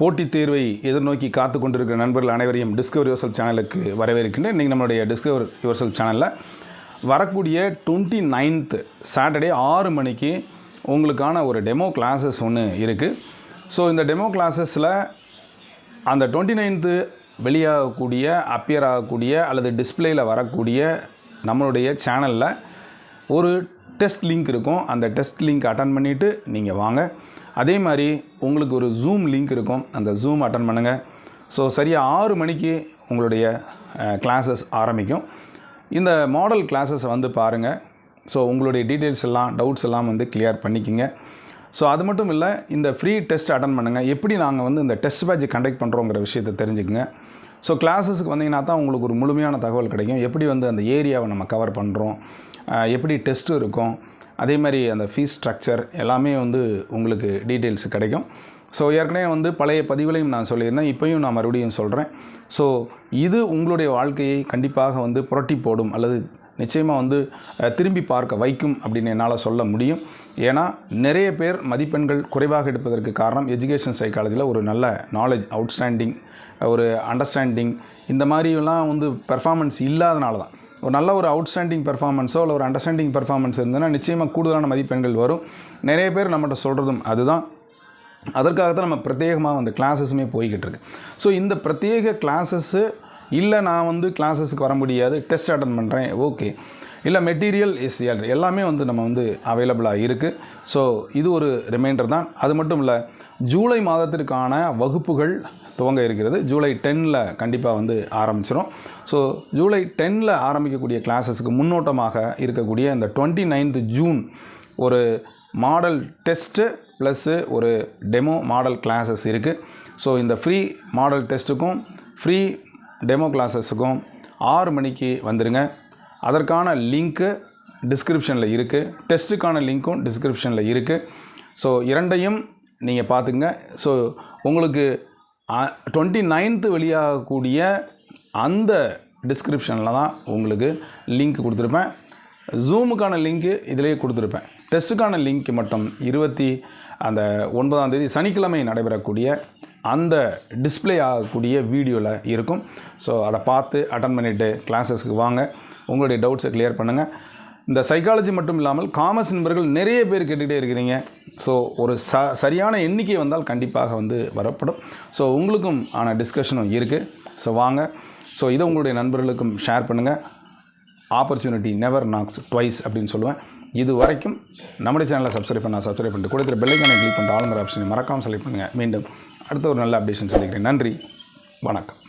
போட்டித் தேர்வை எதிர்நோக்கி காத்து கொண்டிருக்கிற நண்பர்கள் அனைவரையும் டிஸ்கவர் யுவர்சல் சேனலுக்கு வரவேற்கின்றேன். இன்றைக்கி நம்மளுடைய டிஸ்கவர் யுவர்சல் சேனலில் வரக்கூடிய டுவெண்ட்டி நைன்த்து சாட்டர்டே ஆறு மணிக்கு உங்களுக்கான ஒரு டெமோ கிளாஸஸ் ஒன்று இருக்குது ஸோ இந்த டெமோ கிளாஸஸில் அந்த டுவெண்ட்டி நைன்த்து வெளியாகக்கூடிய அப்பியர் ஆகக்கூடிய அல்லது டிஸ்பிளேயில் வரக்கூடிய நம்மளுடைய சேனலில் ஒரு டெஸ்ட் லிங்க் இருக்கும். அந்த டெஸ்ட் லிங்க் அட்டன் பண்ணிவிட்டு நீங்கள் வாங்க. அதே மாதிரி உங்களுக்கு ஒரு ஜூம் லிங்க் இருக்கும். அந்த ஜூம் அட்டன் பண்ணுங்கள் ஸோ சரியாக ஆறு மணிக்கு உங்களுடைய கிளாஸஸ் ஆரம்பிக்கும். இந்த மாடல் கிளாஸஸ் வந்து பாருங்கள் ஸோ உங்களுடைய டீட்டெயில்ஸ் எல்லாம் டவுட்ஸ் எல்லாம் வந்து கிளியர் பண்ணிக்கிங்க. ஸோ அது மட்டும் இல்லை இந்த ஃப்ரீ டெஸ்ட் அட்டன் பண்ணுங்கள் எப்படி நாங்கள் வந்து இந்த டெஸ்ட் பேட்ச் கண்டக்ட் பண்ணுறோங்கிற விஷயத்தை தெரிஞ்சுக்குங்க. ஸோ கிளாஸஸுக்கு வந்தீங்கன்னா தான் உங்களுக்கு ஒரு முழுமையான தகவல் கிடைக்கும். எப்படி வந்து அந்த ஏரியாவை நம்ம கவர் பண்ணுறோம் எப்படி டெஸ்ட்டு இருக்கும். அதே மாதிரி அந்த ஃபீஸ் ஸ்ட்ரக்சர் எல்லாமே வந்து உங்களுக்கு டீட்டெயில்ஸ் கிடைக்கும். ஸோ ஏற்கனவே வந்து பழைய பதிவுகளையும் நான் சொல்லியிருந்தேன். இப்போயும் நான் மறுபடியும் சொல்கிறேன் ஸோ இது உங்களுடைய வாழ்க்கையை கண்டிப்பாக வந்து புரட்டி போடும் அல்லது நிச்சயமாக வந்து திரும்பி பார்க்க வைக்கும் அப்படின்னு என்னால் சொல்ல முடியும். ஏன்னா நிறைய பேர் மதிப்பெண்கள் குறைவாக எடுப்பதற்கு காரணம் எஜுகேஷன் சைக்காலஜியில் ஒரு நல்ல நாலேஜ் அவுட்ஸ்டாண்டிங் ஒரு அண்டர்ஸ்டாண்டிங் இந்த மாதிரியெல்லாம் வந்து பெர்ஃபார்மன்ஸ் இல்லாதனால தான். ஒரு நல்ல ஒரு அவுட்ஸ்டாண்டிங் பெர்ஃபார்மன்ஸோ இல்லை ஒரு அண்டர்ஸ்டாண்டிங் பெர்ஃபார்மன்ஸ் இருந்ததுன்னா நிச்சயமாக கூடுதலான மதிப்பெண்கள் வரும். நிறைய பேர் நம்மகிட்ட சொல்கிறதும் அதுதான். அதற்காக தான் நம்ம பிரத்யேகமாக வந்து கிளாஸஸுமே போய்கிட்டு இருக்கு. ஸோ இந்த பிரத்யேக கிளாஸஸ்ஸு இல்லை நான் வந்து கிளாஸஸுக்கு வர முடியாது டெஸ்ட் அட்டன் பண்ணுறேன் ஓகே இல்லை மெட்டீரியல் இஸ் எல்லாமே வந்து நம்ம வந்து அவைலபிளாக இருக்குது ஸோ இது ஒரு ரிமைண்டர் தான். அது மட்டும் இல்லை ஜூலை மாதத்திற்கான வகுப்புகள் துவங்க இருக்கிறது. ஜூலை டென்னில் கண்டிப்பாக வந்து ஆரம்பிச்சிடும் ஸோ ஜூலை டென்னில் ஆரம்பிக்கக்கூடிய கிளாஸஸ்க்கு முன்னோட்டமாக இருக்கக்கூடிய இந்த டுவெண்ட்டி நைன்த் ஜூன் ஒரு மாடல் டெஸ்ட்டு ப்ளஸ்ஸு ஒரு டெமோ மாடல் கிளாஸஸ் இருக்குது ஸோ இந்த ஃப்ரீ மாடல் டெஸ்ட்டுக்கும் ஃப்ரீ டெமோ கிளாஸஸுக்கும் ஆறு மணிக்கு வந்துடுங்க அதற்கான லிங்க்கு டிஸ்கிரிப்ஷனில் இருக்குது டெஸ்ட்டுக்கான லிங்க்கும் டிஸ்கிரிப்ஷனில் இருக்குது ஸோ இரண்டையும் நீங்கள் பார்த்துங்க ஸோ உங்களுக்கு டுவெண்ட்டி நைன்த்து வெளியாகக்கூடிய அந்த டிஸ்கிரிப்ஷனில் தான் உங்களுக்கு லிங்க் கொடுத்துருப்பேன். ஜூமுக்கான லிங்க்கு இதிலேயே கொடுத்துருப்பேன். டெஸ்ட்டுக்கான லிங்க் மட்டும் இருபத்தி அந்த ஒன்பதாம் தேதி சனிக்கிழமை நடைபெறக்கூடிய அந்த டிஸ்ப்ளே ஆகக்கூடிய வீடியோவில் இருக்கும். ஸோ அதை பார்த்து அட்டன் பண்ணிவிட்டு கிளாஸஸ்க்கு வாங்க. உங்களுடைய டவுட்ஸை கிளியர் பண்ணுங்கள் இந்த சைக்காலஜி மட்டும் இல்லாமல் காமர்ஸ் நண்பர்கள் நிறைய பேர் கேட்டுக்கிட்டே இருக்கிறீங்க. ஸோ ஒரு ச சரியான எண்ணிக்கை வந்தால் கண்டிப்பாக வந்து வரப்படும். ஸோ உங்களுக்கும் ஆன டிஸ்கஷனும் இருக்குது ஸோ வாங்க. ஸோ இதை உங்களுடைய நண்பர்களுக்கும் ஷேர் பண்ணுங்கள் ஆப்பர்ச்சுனிட்டி நெவர் நாக்ஸ் ட்வைஸ் அப்படின்னு சொல்லுவேன். இது வரைக்கும் நம்முடைய சேனலை சப்ஸ்கிரைப் பண்ணால் சப்ஸ்கிரைப் பண்ணிட்டு கொடுத்துற பெல்லைக்கான கிளிக் பண்ணிட்டு ஆளுங்கிற ஆப்ஷனை மறக்காமல் செலக்ட் பண்ணுங்கள் மீண்டும் அடுத்த ஒரு நல்ல அப்டேஷன் சொல்லிக்கிறேன். நன்றி. வணக்கம்.